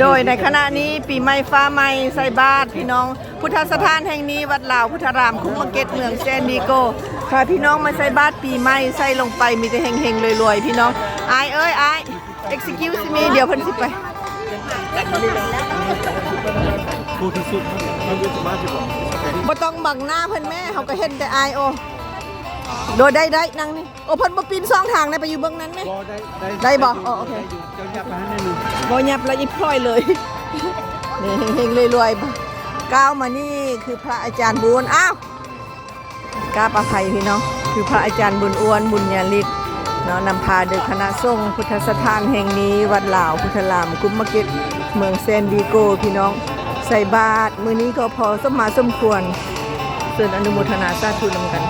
โดยในขณะนี้ปีใหม่ฟ้าใหม่ใส่บาตรพี่น้องพุทธสถานแห่งนี้วัดลาวพุทธารามคุ้มเกตเมืองแซนดิโกค่ะพี่น้องมาใส่บาตรปีใหม่ใส่ลงไปมีแต่เฮงๆรวยๆพี่น้องอายเอ้ยอาย excuse me เดี๋ยวเพิ่นสิไปกูที่สุดมันอยู่ที่บ้านที่บอกบ่ต้องบังหน้าเพิ่นแม่เขาก็เห็นแต่อายโอ โดยได้ได้นั่งนี่โอ้เพิ่นบ่ปีนสองทางนะไปอยู่เบื้องนั้นไหมก็ได้ได้ได้บ่อ๋อโอเค ได้ยู่เจ้าหยับมาให้หนึ่งบ่ยับแล้วอีพลอยเลยนี่เฮงๆรวยๆก้าวมานี่คือพระอาจารย์บุญอ้าวกราบอภัยพี่น้องคือพระอาจารย์บุญอ้วนบุญญาลิศเนาะนำพาโดยคณะสงฆ์พุทธสถานแห่งนี้วัดลาวพุทธรามกุมมะเก็ตเมืองเซนดิโกพี่น้องใส่บาตรมื้อนี้ก็พอสมมาสมควรส่วนอนุโมทนาสาธุนำกัน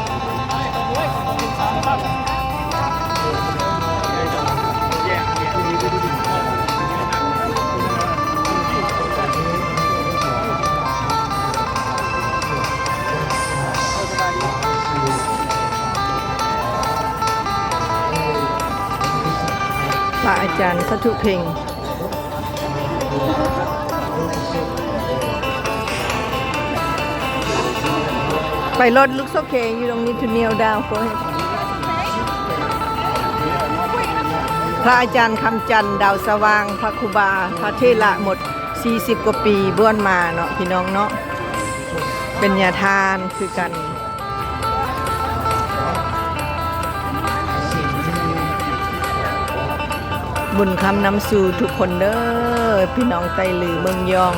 จารย์สัทุเพงไปรถลุกโอเคอยู่ตรงนี้ to kneel down for him พระอาจารย์คำจันทร์ดาวสว่าง พระครูบา พระเทระหมด 40 กว่าปีบ้วนมาเนาะพี่น้องเนาะเป็นยาทานคือกัน บุญคำนำสู่ทุกคนเด้อพี่น้องไตหลือเมืองยอง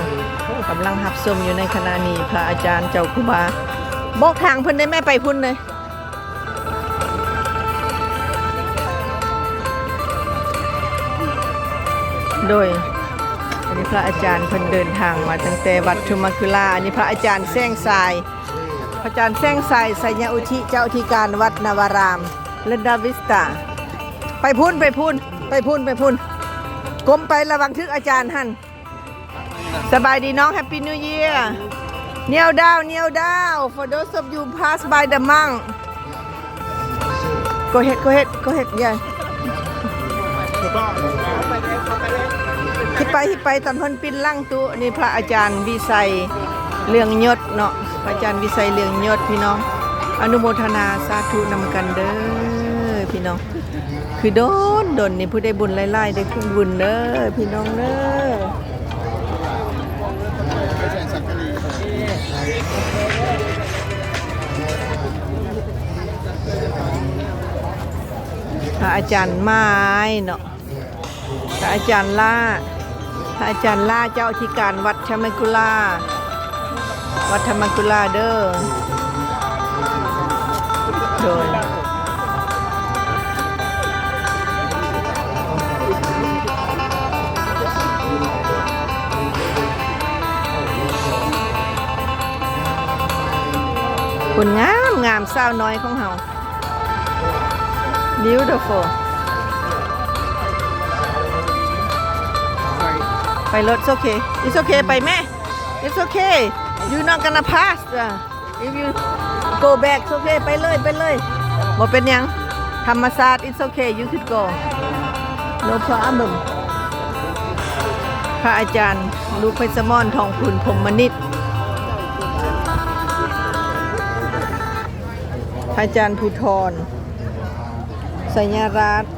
กำลังหับชมอยู่ในขณะนี้พระอาจารย์เจ้าคุบาบอกทางเพิ่นได้แม่ไปพุ่นเลยโดยอันนี้พระอาจารย์เพิ่นเดินทางมาตั้งแต่วัดชุมคุลาอันนี้พระอาจารย์แซงทราย พระอาจารย์แซงทรายไสยอุทิเจ้าที่การวัดนาวารามเลนดาวิสตาไปพุ่นไปพุ่น ไปพุ่นไปพุ่นก้มไประวังทึกอาจารย์หันสบายดีน้องแฮปปี้นิวเยียร์เนียวดาวเนียวดาว for those of you pass by the monk go ahead go ahead go ahead yeah ที่ไปที่ไปตอนพิ่นปิ้นล่างตุนี่พระอาจารย์วิสัยเรืองยศเนาะพระอาจารย์วิสัยเรืองยศพี่น้อง อนุโมทนาสาธุนำกันเด้อ พี่น้อง คือโดนโดนนี่ผู้ได้บุญไล่ๆได้คุณบุญเด้อพี่น้องเด้อพระอาจารย์ไม้เนาะพระอาจารย์ล่าพระอาจารย์ล่าเจ้าที่การวัดชมกุลาวัดธรรมกุลาเด้อโดย นงามงามสาวน้อยของเฮา beautiful ไปรถ it's okay it's okay ไปแม่ it's okay you not gonna pass uh, if you go back it's okay ไปเลยไปเลยบ่เป็นยังธรรมศาสตร์ it's okay you could go no problem พระอาจารย์ลูกเพชรมอนทองคุณพรมนิต อาจารย์ภูทรสัญญารัตน์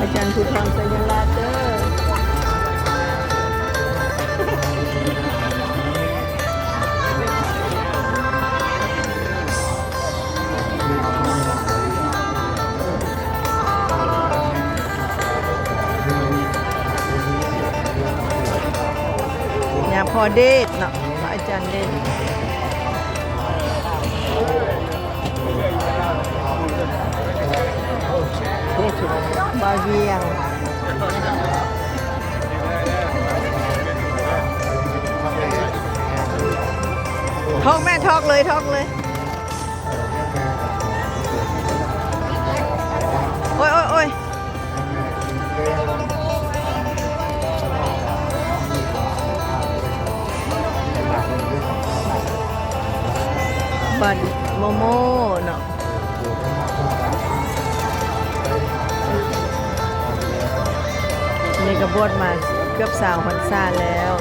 อาจารย์ภูทรสัญญารัตน์เด้ออย่าพอเดทเนาะพระอาจารย์เดท บาเวียงทอกแม่ทอกเลยทอกเลย โอ้ยโอ้ยโอ้ยบันโมโม่เนาะ ชมาเกือบสาวพรรษาแล้ว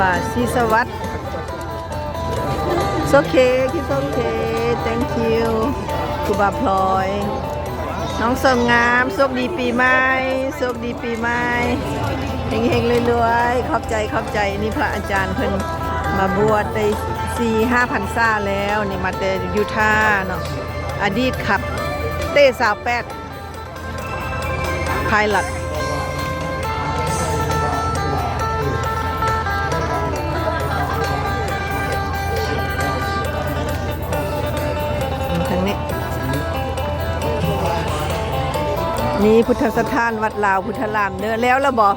บาทซีสวัสดิ์โอเคคิดโอเค thank you ครูบาพลอย น้องสงงามโชคดีปีใหม่โชคดีปีใหม่เฮงๆรวยๆขอบใจขอบใจนี่พระอาจารย์เพิ่นมาบวชได้สี่ห้าพันซาแล้ว นี่มาแต่ยูทาเนาะอดีตขับ เต้สาวแปดพายหลัดทางนี้ นี่พุทธสถานวัดลาวพุทธรามเนื้อแล้วละบอ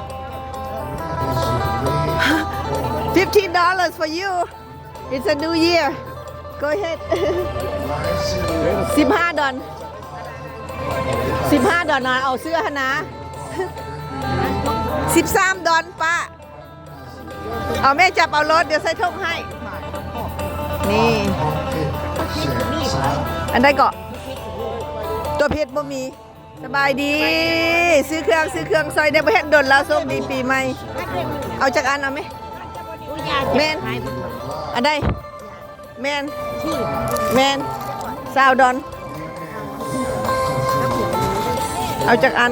15 dollars for you it's a new year go ahead 15ดอน 15 ดอนนะเอาเสื้อหนะ 13 ดอนป้าเอาแม่จับเอารถเดี๋ยวใส่ทงให้ นี่ อันใดเกาะตัวเพชรบ่มี สบายดี ซื้อเครื่องซื้อเครื่องซอยได้บ่เฮ็ดนแล้วโชคดีปีใหม่ เอาจากอันเอาไหมแมนอันใดแมนแมนซาวดอน เอาจากอัน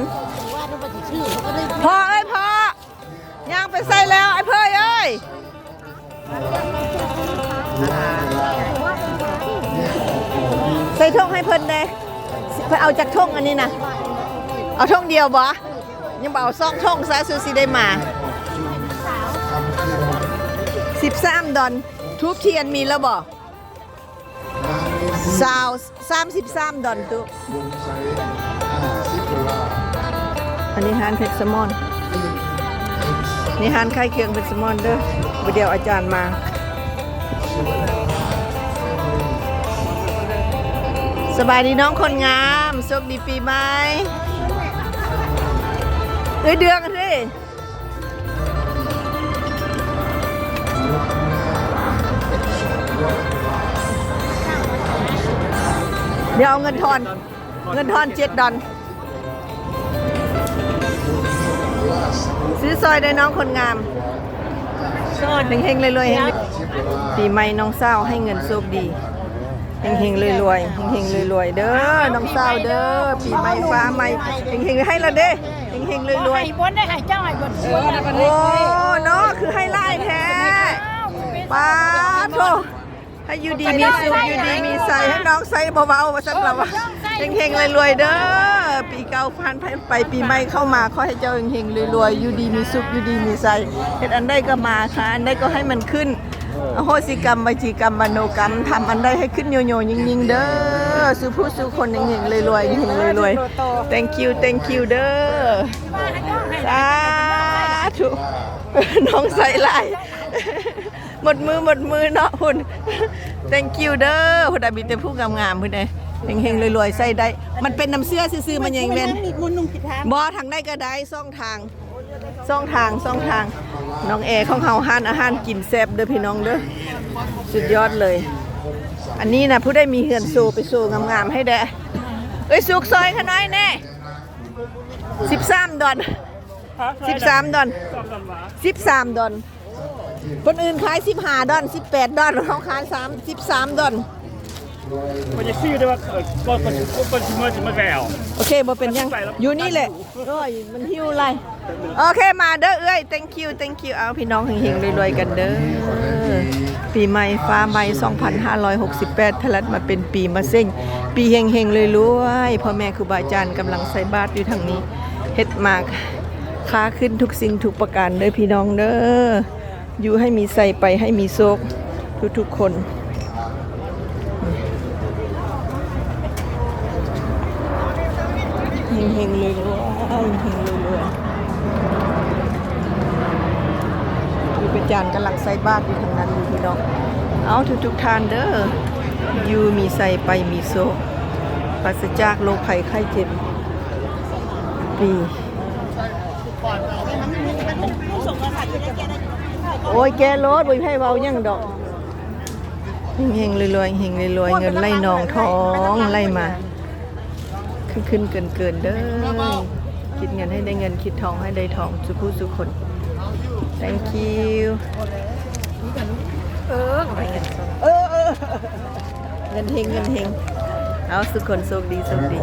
พอเอ้ยพอย่างไปใส่แล้ว ไอ้เพยเอ้ยใส่ท่งให้เพิ่นเด้เพิ่นเอาจากท่งอันนี้นะเอาท่งเดียวบ่ยังบ่เอาซองท่งซะซูสิได้มา13ดอนทูบเทียนมีแล้วบ่สาว33ดอนตุอั นนี้ฮานเพชรสมอน นี่ฮานไข่เคียงเพชรสมอนเด้อบ่เดียวอาจารย์มาสบายดีน้องคนงามโชคดีปีใหม่เอ้ยเดืองสิเดี๋ยวเอาเงินทอน เงินทอนเจ็ดดอน ซื้อซอยได้น้องคนงามเฮงๆเลยๆเฮงๆปีใหม่น้องเศร้าให้เงินโชคดีเฮงเฮงๆรวยๆเฮงเฮงๆรวยๆเด้อ น้องสาวเด้อ ปีใหม่ฟ้าใหม่เฮงเฮงๆให้ละเด้เฮงเฮงๆรวยให้บนได้ให้เจ้าให้บนเออๆโอ้เนาะคือให้ไล่แท้ป้าโทให้อยู่ดีมีสุขอยู่ดีมีใสให้น้องใส่เบาๆมาสักละวะเฮงเฮงๆรวยๆเด้อ ปีเก่าผ่านไปไปปีใหม่เข้ามาขอให้เจ้าเฮงเฮงๆรวยๆอยู่ดีมีสุขอยู่ดีมีใสเฮ็ดอันใดก็มาค่ะ อันใดก็ให้มันขึ้นอโหสิกรรมวิจีกรรมมโนกรรมทำอันใดให้ขึ้นโยโย่ยิงๆเด้อสู่ผู้สู่คนยิงยิงๆรวยๆยิงๆรวยๆ thank you thank you เด้อสาธุน้องใส่ลายหมดมือหมดมือเนาะคุณ thank you เด้อคุณอาบิแต่ผู้งามๆพุ่นเด้ เฮงๆรวยๆใส่ได้ มันเป็นน้ำเสื้อซื่อๆมันยังเว้นมีมุนนุ่งผิดทางบอทางได้ก็ได้ซ่องทางซ่องทางซ่องทาง น้องเอของเฮาหานอาหารกินแซ่บเด้อพี่น้องเด้อสุดยอดเลย อันนี้นะผู้ได้มีเฮือนสูไปสูงามๆให้แด้เอ้ยสุกซอยขน้อยแน่สิบสามดอนสิบสามดอนสิบสามดอนคนอื่นขายสิบห้าดอนสิบแปดดอนเขาขายสามสิบสามดอน มันจะซื้อได้ว่าเออก็ก็ก็ชิมเมอร์ชิมเมอร์แล้วโอเคบ่เป็นหยัง อยู่นี่แหละโอ้ยมันหิวอะไร โอเคมาเด้อเอ้ย thank you thank you เอาพี่น้องเฮงๆรวยๆกันเด้อ ปีใหม่ฟ้าใหม่2568ทะลัดมาเป็นปีมะเซ็งปีเฮงๆรวยๆพ่อแม่ครูบาอาจารย์กำลังใส่บาตรอยู่ทางนี้เฮ็ดมากค้าขึ้นทุกสิ่งทุกประการเด้อพี่น้องเด้อ อยู่ให้มีใส่ไปให้มีโชคทุกๆคน เฮงเฮงๆเลยรวยเฮงเฮงๆเลยรวยอยู่เป็นจานกำลังใส่บาตรอยู่ทางนั้นอยู่พี่น้องเอาทุกทุกๆทานเด้ออยู่มีใส่ไปมีโซปราศจากโรคภัยไข้เจ็บปีโอ้ยแกรถบ่มีไผเว้ายังดอกเฮงๆรวยๆเฮงๆรวยๆเงินไหลนองท้องไหลมา ขึ้นขึ้นเกินเกินเด้อคิดเงินให้ได้เงินคิดทองให้ได้ทองสุผู้สุคน thank you เออไปกันเออเออเงินเฮงเงินเฮงเอาสุขคนโชคดีโชคดี